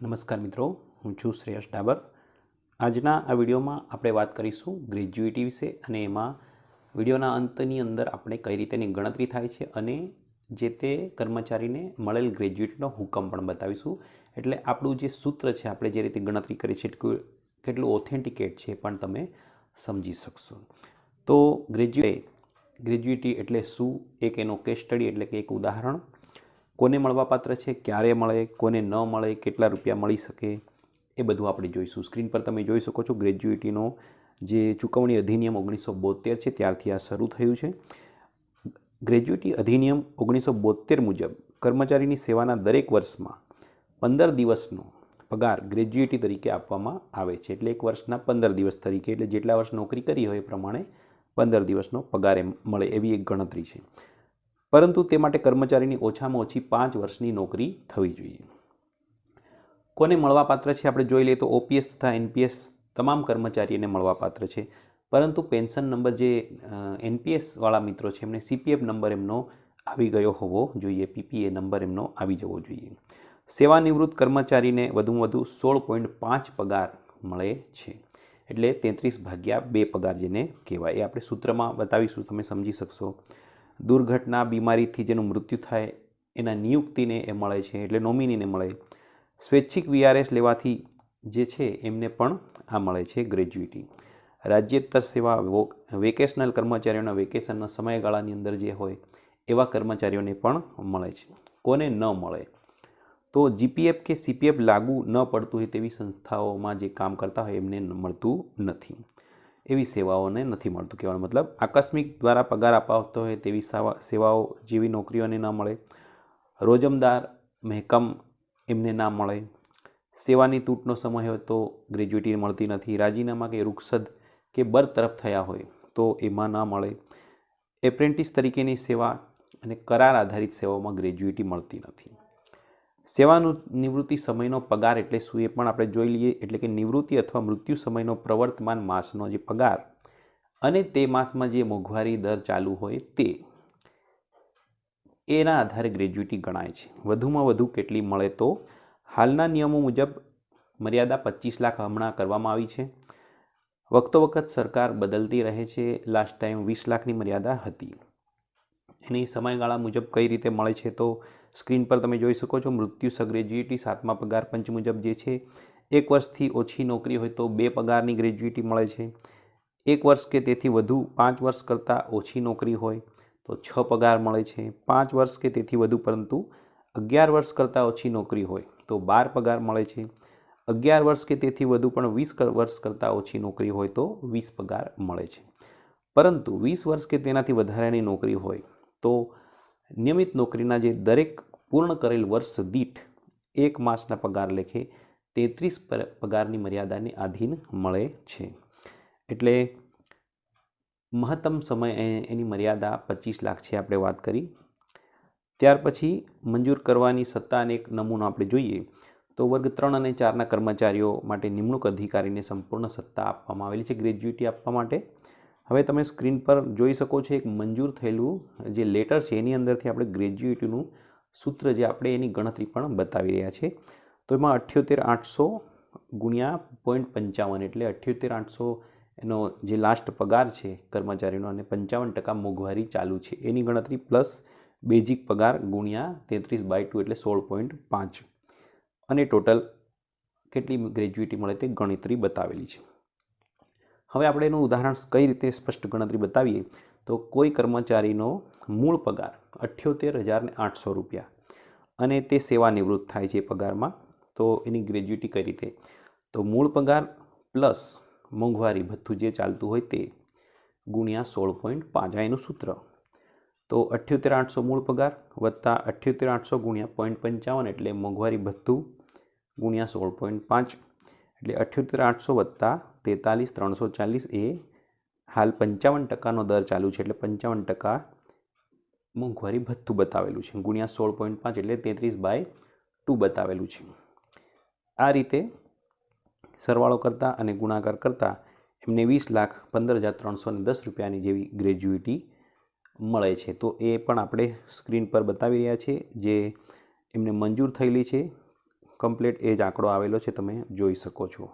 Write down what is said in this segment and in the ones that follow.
નમસ્કાર મિત્રો, હું છું શ્રેયસ ડાબર. આજના આ વિડીયોમાં આપણે વાત કરીશું ગ્રેજ્યુએટી વિશે અને એમાં વિડીયોના અંતની અંદર આપણે કઈ રીતેની ગણતરી થાય છે અને જે તે કર્મચારીને મળેલ ગ્રેજ્યુએટીનો હુકમ પણ બતાવીશું. એટલે આપણું જે સૂત્ર છે, આપણે જે રીતે ગણતરી કરી છે, એટલું, કેટલું ઓથેન્ટિકેટ છે પણ તમે સમજી શકશો. તો ગ્રેજ્યુએટ, ગ્રેજ્યુએટી એટલે શું? એક એનો કેસ સ્ટડી એટલે કે એક ઉદાહરણ. કોને મળવાપાત્ર છે, ક્યારે મળે, કોને ન મળે, કેટલા રૂપિયા મળી શકે, એ બધું આપણે જોઈશું. સ્ક્રીન પર તમે જોઈ શકો છો ગ્રેજ્યુએટીનો જે ચૂકવણી અધિનિયમ ઓગણીસો બોતેર છે, ત્યારથી આ શરૂ થયું છે. ગ્રેજ્યુએટી અધિનિયમ ઓગણીસો બોતેર મુજબ કર્મચારીની સેવાના દરેક વર્ષમાં પંદર દિવસનો પગાર ગ્રેજ્યુએટી તરીકે આપવામાં આવે છે. એટલે એક વર્ષના પંદર દિવસ તરીકે, એટલે જેટલા વર્ષ નોકરી કરી હોય એ પ્રમાણે પંદર દિવસનો પગાર એમ મળે એવી એક ગણતરી છે. પરંતુ તે માટે કર્મચારીની ઓછામાં ઓછી પાંચ વર્ષની નોકરી થવી જોઈએ. કોને મળવાપાત્ર છે આપણે જોઈ લઈએ તો ઓપીએસ તથા એનપીએસ તમામ કર્મચારીને મળવાપાત્ર છે. પરંતુ પેન્શન નંબર જે એનપીએસવાળા મિત્રો છે એમને સીપીએફ નંબર એમનો આવી ગયો હોવો જોઈએ, પીપીએ નંબર એમનો આવી જવો જોઈએ. સેવાનિવૃત્ત કર્મચારીને વધુમાં વધુ સોળ પોઈન્ટ પાંચ પગાર મળે છે. એટલે તેત્રીસ ભાગ્યા બે પગાર જેને કહેવાય. એ આપણે સૂત્રમાં બતાવીશું, તમે સમજી શકશો. દુર્ઘટના, બીમારીથી જેનું મૃત્યુ થાય, એના નિયુક્તિને એ મળે છે, એટલે નોમિનીને મળે. સ્વૈચ્છિક વીઆરએસ લેવાથી જે છે, એમને પણ આ મળે છે ગ્રેજ્યુએટી. રાજ્યેતર સેવા વેકેશનલ કર્મચારીઓના વેકેશનના સમયગાળાની અંદર જે હોય, એવા કર્મચારીઓને પણ મળે છે. કોને ન મળે? તો જીપીએફ કે સીપીએફ લાગુ ન પડતું હોય તેવી સંસ્થાઓમાં જે કામ કરતા હોય એમને મળતું નથી. એવી સેવાઓને નથી મળતું કહેવાનો મતલબ. આકસ્મિક દ્વારા પગાર અપાવતો હોય તેવી સેવાઓ જેવી નોકરીઓને ન મળે. રોજમદાર, મહેકમ એમને ના મળે. સેવાની તૂટનો સમય હોય તો ગ્રેજ્યુએટી મળતી નથી. રાજીનામા કે રૂક્ષદ કે બરતરફ થયા હોય તો એમાં ના મળે. એપ્રેન્ટિસ તરીકેની સેવા અને કરાર આધારિત સેવાઓમાં ગ્રેજ્યુએટી મળતી નથી. સેવાનું નિવૃત્તિ સમયનો પગાર એટલે શું એ પણ આપણે જોઈ લઈએ, એટલે કે નિવૃત્તિ અથવા મૃત્યુ સમયનો પ્રવર્તમાન માસનો જે પગાર અને તે માસમાં જે મોંઘવારી દર ચાલુ હોય તે. એના આધારે ગ્રેજ્યુટી ગણાય છે. વધુમાં વધુ કેટલી મળે તો હાલના નિયમો મુજબ મર્યાદા પચીસ લાખ હમણાં કરવામાં આવી છે. વખતો વખત સરકાર બદલતી રહે છે. લાસ્ટ ટાઈમ વીસ લાખની મર્યાદા હતી. એની સમયગાળા મુજબ કઈ રીતે મળે છે તો સ્ક્રીન પર તમે જોઈ શકો છો મૃત્યુ સગ્રેજ્યુએટી સાતમા પગાર પંચ મુજબ જે છે, એક વર્ષથી ઓછી નોકરી હોય તો બે પગારની ગ્રેજ્યુએટી મળે છે. એક વર્ષ કે તેથી વધુ પાંચ વર્ષ કરતાં ઓછી નોકરી હોય તો છ પગાર મળે છે. પાંચ વર્ષ કે તેથી વધુ પરંતુ અગિયાર વર્ષ કરતાં ઓછી નોકરી હોય તો બાર પગાર મળે છે. અગિયાર વર્ષ કે તેથી વધુ પણ વીસ વર્ષ કરતાં ઓછી નોકરી હોય તો વીસ પગાર મળે છે. પરંતુ વીસ વર્ષ કે તેનાથી વધારાની નોકરી હોય તો નિયમિત નોકરીના જે દરેક પૂર્ણ કરેલ વર્ષ દીઠ એક માસના પગાર લેખે તેત્રીસ પગારની મર્યાદાને આધીન મળે છે. એટલે મહત્તમ સમય એની મર્યાદા પચીસ લાખ છે આપણે વાત કરી. ત્યાર પછી મંજૂર કરવાની સત્તાને એક નમૂનો આપણે જોઈએ તો વર્ગ ત્રણ અને ચારના કર્મચારીઓ માટે નિમણૂક અધિકારીને સંપૂર્ણ સત્તા આપવામાં આવેલી છે, ગ્રેજ્યુટી આપવા માટે. હવે તમે સ્ક્રીન પર જોઈ શકો છો એક મંજૂર થયેલું જે લેટર છે, એની અંદરથી આપણે ગ્રેજ્યુએટીનું સૂત્ર જે આપણે એની ગણતરી પણ બતાવી રહ્યા છે તો એમાં અઠ્યોતેર આઠસો ગુણ્યા પોઈન્ટ પંચાવન એટલે અઠ્યોતેર આઠસો એનો જે લાસ્ટ પગાર છે કર્મચારીનો અને પંચાવન ટકા મોંઘવારી ચાલુ છે. એની ગણતરી પ્લસ બેઝિક પગાર ગુણ્યા તેત્રીસ બાય ટુ એટલે સોળ પોઈન્ટ પાંચ. અને ટોટલ કેટલી ગ્રેજ્યુએટી મળે તે ગણતરી બતાવેલી છે. હવે આપણે એનું ઉદાહરણ કઈ રીતે સ્પષ્ટ ગણતરી બતાવીએ? તો કોઈ કર્મચારીનો મૂળ પગાર અઠ્યોતેર હજારને આઠસો રૂપિયા અને તે સેવાનિવૃત્ત થાય છે પગારમાં. તો એની ગ્રેજ્યુટી કઈ રીતે? તો મૂળ પગાર પ્લસ મોંઘવારી ભથ્થું જે ચાલતું હોય તે ગુણ્યા સોળ પોઈન્ટ પાંચ આ એનું સૂત્ર. તો અઠ્યોતેર આઠસો મૂળ પગાર વત્તા અઠ્યોતેર આઠસો ગુણ્યા પોઈન્ટ પંચાવન એટલે મોંઘવારી ભથ્થું ગુણ્યા સોળ પોઈન્ટ પાંચ. એટલે અઠ્યોતેર આઠસો વત્તા તેતાલીસ, ત્રણસો ચાલીસ એ હાલ પંચાવન ટકાનો દર ચાલુ છે એટલે પંચાવન ટકા મોંઘવારી ભથ્થું બતાવેલું છે. ગુણ્યા સોળ પોઈન્ટ પાંચ એટલે તેત્રીસ બાય ટુ બતાવેલું છે. આ રીતે સરવાળો કરતાં અને ગુણાકાર કરતાં એમને વીસ લાખ પંદર હજાર ત્રણસો ને દસ રૂપિયાની જેવી ગ્રેજ્યુએટી મળે છે. તો એ પણ આપણે સ્ક્રીન પર બતાવી રહ્યા છીએ જે એમને મંજૂર થયેલી છે. કમ્પ્લેટ એ જ આંકડો આવેલો છે, તમે જોઈ શકો છો.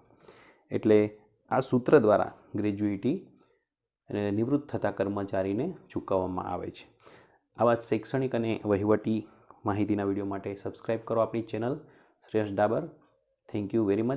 એટલે આ સૂત્ર દ્વારા ગ્રેજ્યુએટી અને નિવૃત્ત થતા કર્મચારીને ચૂકવવામાં આવે છે. આવા શૈક્ષણિક અને વહીવટી માહિતીના વીડિયો માટે સબસ્ક્રાઈબ કરો આપણી channel Shreyas Dabar. Thank you very much